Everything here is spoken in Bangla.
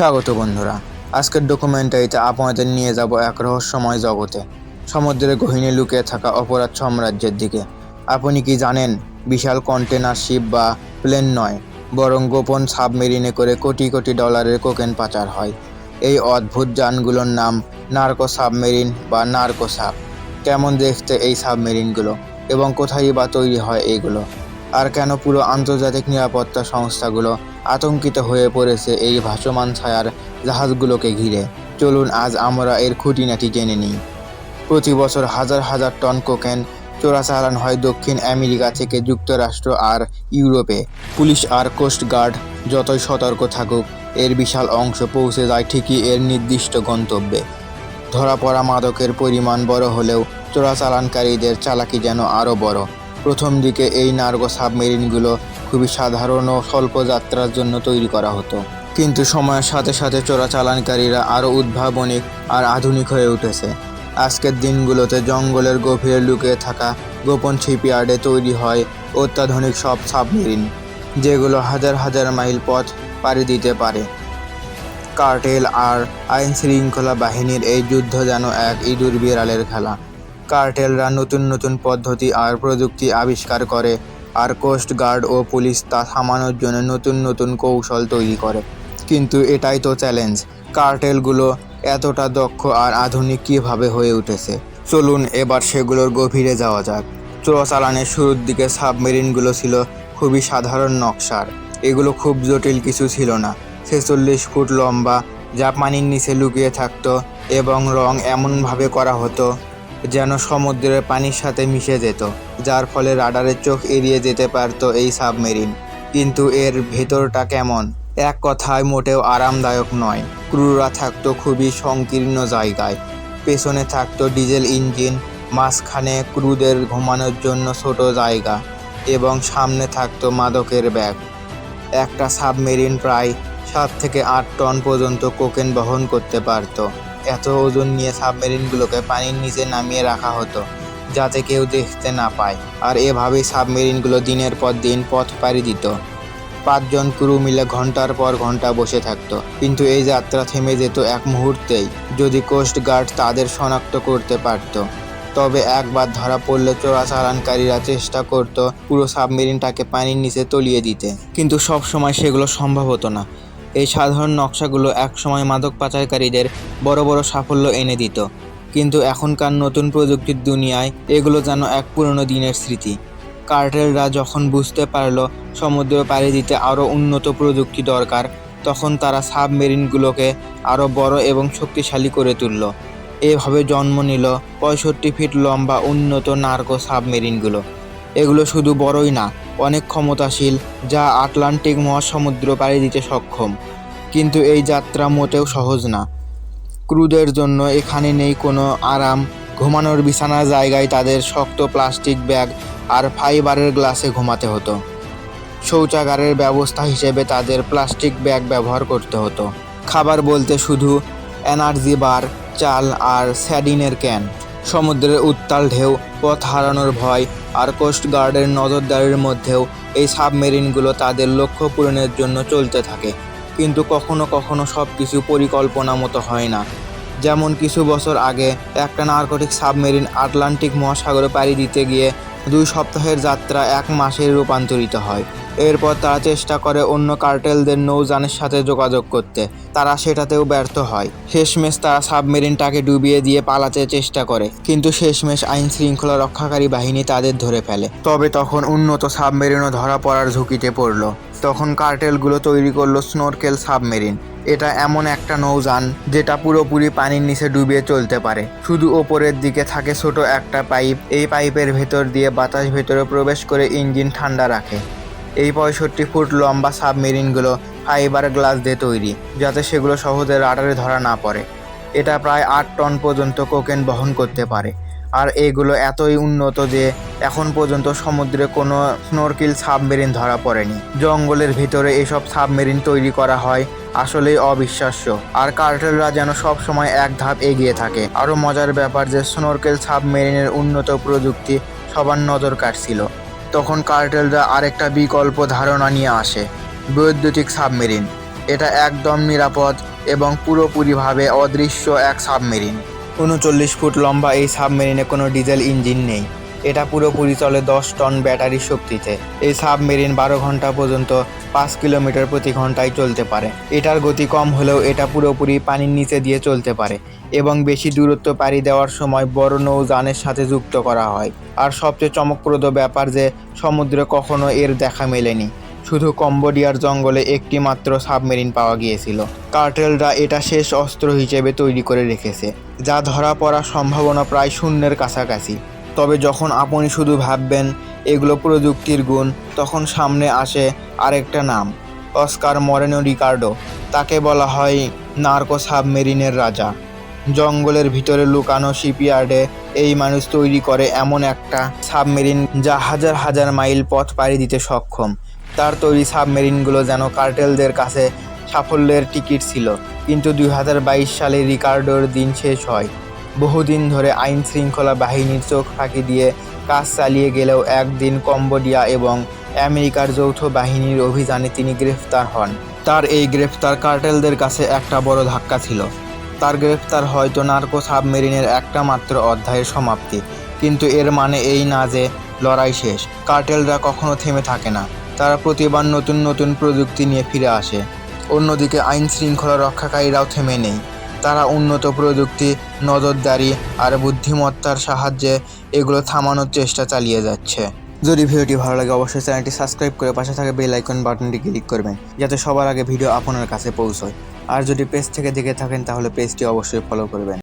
স্বাগত বন্ধুরা। আজকের ডকুমেন্টারিতে আপনাদের নিয়ে যাব এক রহস্যময় জগতে, সমুদ্রের গহীনে লুকিয়ে থাকা অপরাধ সাম্রাজ্যের দিকে। আপনি কি জানেন, বিশাল কন্টেনার শিপ বা প্লেন নয়, বরং গোপন সাবমেরিনে করে কোটি কোটি ডলারের কোকেন পাচার হয়। এই অদ্ভুত যানগুলোর নাম নার্কো সাবমেরিন বা নার্কো সাব কেমন দেখতে এই সাবমেরিনগুলো এবং কোথায় বা তৈরি হয় এইগুলো আর কেন পুরো আন্তর্জাতিক নিরাপত্তা সংস্থাগুলো আতঙ্কিত হয়ে পড়েছে এই ভাসমান ছায়ার জাহাজগুলোকে ঘিরে? চলুন আজ আমরা এর খুঁটিনাটি জেনে নিই। প্রতি বছর হাজার হাজার টন কোকেন চোরাচালান হয় দক্ষিণ আমেরিকা থেকে যুক্তরাষ্ট্র আর ইউরোপে। পুলিশ আর কোস্ট গার্ড যতই সতর্ক থাকুক, এর বিশাল অংশ পৌঁছে যায় ঠিকই এর নির্দিষ্ট গন্তব্যে। ধরা পড়া মাদকের পরিমাণ বড় হলেও চোরাচালানকারীদের চালাকি যেন আরও বড়। প্রথম দিকে এই নার্গো সাবমেরিনগুলো খুবই সাধারণ ও স্বল্প যাত্রার জন্য তৈরি করা হতো। কিন্তু সময়ের সাথে সাথে চোরাচালানকারীরা আরও উদ্ভাবনিক আর আধুনিক হয়ে উঠেছে। আজকের দিনগুলোতে জঙ্গলের গভীরে লুকিয়ে থাকা গোপন শিপইয়ার্ডে তৈরি হয় অত্যাধুনিক সব সাবমেরিন, যেগুলো হাজার হাজার মাইল পথ পাড়ি দিতে পারে। কার্টেল আর আইন শৃঙ্খলা বাহিনীর এই যুদ্ধ যেন এক ইঁদুর বিড়ালের খেলা। কার্টেলরা নতুন নতুন পদ্ধতি আর প্রযুক্তি আবিষ্কার করে, আর কোস্ট গার্ড ও পুলিশ তা থামানোর জন্য নতুন নতুন কৌশল তৈরি করে। কিন্তু এটাই তো চ্যালেঞ্জ। কার্টেলগুলো এতটা দক্ষ আর আধুনিক কীভাবে হয়ে উঠেছে? চলুন এবার সেগুলোর গভীরে যাওয়া যাক। চোরাচালানের শুরুর দিকে সাবমেরিনগুলো ছিল খুবই সাধারণ নকশার। এগুলো খুব জটিল কিছু ছিল না। ছেচল্লিশ ফুট লম্বা যা পানির নিচে লুকিয়ে থাকতো এবং রং এমনভাবে করা হতো। যেন সমুদ্রের পানির সাথে মিশে যেত, যার ফলে রাডারের চোখ এড়িয়ে যেতে পারতো এই সাবমেরিন। কিন্তু এর ভেতরটা কেমন? এক কথায় মোটেও আরামদায়ক নয়। ক্রুরা থাকতো খুবই সংকীর্ণ জায়গায়। পেছনে থাকতো ডিজেল ইঞ্জিন, মাঝখানে ক্রুদের ঘুমানোর জন্য ছোট জায়গা, এবং সামনে থাকতো মাদকের ব্যাগ। একটা সাবমেরিন প্রায় সাত থেকে আট টন পর্যন্ত কোকেন বহন করতে পারত। এত ওজন নিয়ে সাবমেরিনগুলোকে পানির নিচে নামিয়ে রাখা হতো, যাতে কেউ দেখতে না পায়। আর এভাবেই সাবমেরিনগুলো দিনের পর দিন পথ পাড়ি দিত। পাঁচজন ক্রু মিলে ঘণ্টার পর ঘণ্টা বসে থাকতো। কিন্তু এই যাত্রা থেমে যেত এক মুহূর্তেই, যদি কোস্ট গার্ড তাদের শনাক্ত করতে পারত। তবে একবার ধরা পড়লে চোরাচালানকারীরা চেষ্টা করত পুরো সাবমেরিনটাকে পানির নিচে তলিয়ে দিতে। কিন্তু সব সময় সেগুলো সম্ভব হতো না। এই সাধারণ নকশাগুলো একসময় মাদক পাচারকারীদের বড় বড় সাফল্য এনে দিত। কিন্তু এখনকার নতুন প্রযুক্তির দুনিয়ায় এগুলো যেন এক পুরনো দিনের স্মৃতি। কার্টেলরা যখন বুঝতে পারল সমুদ্র পাড়ি দিতে আরও উন্নত প্রযুক্তি দরকার, তখন তারা সাবমেরিনগুলোকে আরও বড় এবং শক্তিশালী করে তুলল। এভাবে জন্ম নিল পঁয়ষট্টি ফিট লম্বা উন্নত নার্কো সাবমেরিনগুলো। এগুলো শুধু বড়ই না অনেক ক্ষমতাশীল, যা আটলান্টিক মহাসমুদ্র পাড়ি দিতে সক্ষম। কিন্তু এই যাত্রা মোটেও সহজ না। ক্রুদের জন্য এখানে নেই কোনো আরাম। ঘুমানোর বিছানার জায়গায় তাদের শক্ত প্লাস্টিক ব্যাগ আর ফাইবারের গ্লাসে ঘুমাতে হতো। শৌচাগারের ব্যবস্থা হিসেবে তাদের প্লাস্টিক ব্যাগ ব্যবহার করতে হতো। খাবার বলতে শুধু এনার্জি বার, চাল আর স্যাডিনের ক্যান। সমুদ্রের উত্তাল ঢেউ, পথ হারানোর ভয় আর কোস্ট গার্ডের নজরদারির মধ্যেও এই সাবমেরিনগুলো তাদের লক্ষ্য পূরণের জন্য চলতে থাকে। কিন্তু কখনো কখনো সব কিছু পরিকল্পনা মতো হয় না। যেমন কিছু বছর আগে একটা নার্কোটিক সাবমেরিন আটলান্টিক মহাসাগরে পাড়ি দিতে গিয়ে দুই সপ্তাহের যাত্রা এক মাসে রূপান্তরিত হয়। এরপর তারা চেষ্টা করে অন্য কার্টেলদের নৌযানের সাথে যোগাযোগ করতে। তারা সেটাতেও ব্যর্থ হয়। শেষমেশ তারা সাবমেরিনটাকে ডুবিয়ে দিয়ে পালাতে চেষ্টা করে, কিন্তু শেষমেশ আইন শৃঙ্খলা রক্ষাকারী বাহিনী তাদের ধরে ফেলে। তবে তখন উন্নত সাবমেরিনও ধরা পড়ার ঝুঁকিতে পড়ল। তখন কার্টেলগুলো তৈরি করল স্নোরকেল সাবমেরিন। এটা এমন একটা নৌযান যেটা পুরোপুরি পানির নিচে ডুবিয়ে চলতে পারে। শুধু ওপরের দিকে থাকে ছোট একটা পাইপ। এই পাইপের ভেতর দিয়ে বাতাস ভেতরে প্রবেশ করে ইঞ্জিন ঠান্ডা রাখে। এই পঁয়ষট্টি ফুট লম্বা সাবমেরিনগুলো ফাইবার গ্লাস দিয়ে তৈরি, যাতে সেগুলো সহজে রাডারে ধরা না পড়ে। এটা প্রায় আট টন পর্যন্ত কোকেন বহন করতে পারে। আর এগুলো এতই উন্নত যে এখন পর্যন্ত সমুদ্রে কোনো স্নোরকিল সাবমেরিন ধরা পড়েনি। জঙ্গলের ভিতরে এসব সাবমেরিন তৈরি করা হয় আসলেই অবিশ্বাস্য। আর কার্টেলরা যেন সব সময় এক ধাপ এগিয়ে থাকে। আরও মজার ব্যাপার যে স্নোরকেল সাবমেরিনের উন্নত প্রযুক্তি সবার নজর কাটছিল তখন কার্টেলরা আরেকটা বিকল্প ধারণা নিয়ে আসে, বৈদ্যুতিক সাবমেরিন। এটা একদম নিরাপদ এবং পুরোপুরিভাবে অদৃশ্য এক সাবমেরিন। উনচল্লিশ ফুট লম্বা এই সাবমেরিনে কোনো ডিজেল ইঞ্জিন নেই। এটা পুরোপুরি চলে দশ টন ব্যাটারির শক্তিতে। এই সাবমেরিন বারো ঘণ্টা পর্যন্ত পাঁচ কিলোমিটার প্রতি ঘন্টায় চলতে পারে। এটার গতি কম হলেও এটা পুরোপুরি পানির নিচে দিয়ে চলতে পারে এবং বেশি দূরত্ব পাড়ি দেওয়ার সময় বড় নৌযানের সাথে যুক্ত করা হয়। আর সবচেয়ে চমকপ্রদ ব্যাপার যে, সমুদ্রে কখনো এর দেখা মেলেনি। শুধু কম্বোডিয়ার জঙ্গলে একটি মাত্র সাবমেরিন পাওয়া গিয়েছিল। কার্টেলরা এটা শেষ অস্ত্র হিসেবে তৈরি করে রেখেছে, যা ধরা পড়ার সম্ভাবনা প্রায় শূন্যের কাছাকাছি। তবে যখন আপনি শুধু ভাববেন এগুলো প্রযুক্তির গুণ, তখন সামনে আসে আরেকটা নাম, অস্কার মরেনো রিকার্ডো। তাকে বলা হয় নার্কো সাবমেরিনের রাজা। জঙ্গলের ভিতরে লুকানো শিপইয়ার্ডে এই মানুষ তৈরি করে এমন একটা সাবমেরিন যা হাজার হাজার মাইল পথ পাড়ি দিতে সক্ষম। তার তৈরি সাবমেরিনগুলো যেন কার্টেলদের কাছে সাফল্যের টিকিট ছিল, কিন্তু দুই হাজার বাইশ সালে রিকার্ডোর দিন শেষ হয়। বহুদিন ধরে আইন শৃঙ্খলা বাহিনীর চোখ ফাঁকি দিয়ে কাজ চালিয়ে গেলেও একদিন কম্বোডিয়া এবং আমেরিকার যৌথ বাহিনীর অভিযানে তিনি গ্রেফতার হন। তার এই গ্রেফতার কার্টেলদের কাছে একটা বড় ধাক্কা ছিল। তার গ্রেফতার হয়তো নার্কো সাবমেরিনের একটা মাত্র অধ্যায়ের সমাপ্তি। কিন্তু এর মানে এই না যে লড়াই শেষ। কার্টেলরা কখনো থেমে থাকে না। তারা প্রতিবার নতুন নতুন প্রযুক্তি নিয়ে ফিরে আসে। অন্যদিকে আইন শৃঙ্খলা রক্ষাকারীরাও থেমে নেই। তারা উন্নত প্রযুক্তি, নজরদারি আর বুদ্ধিমত্তার সাহায্যে এগুলো থামানোর চেষ্টা চালিয়ে যাচ্ছে। যদি ভিডিওটি ভালো লাগে, অবশ্যই চ্যানেলটি সাবস্ক্রাইব করে পাশে থাকা বেল আইকন বাটনটি ক্লিক করবেন, যাতে সবার আগে ভিডিও আপনার কাছে পৌঁছয়। আর যদি পেজ থেকে দেখে থাকেন, তাহলে পেজটি অবশ্যই ফলো করবেন।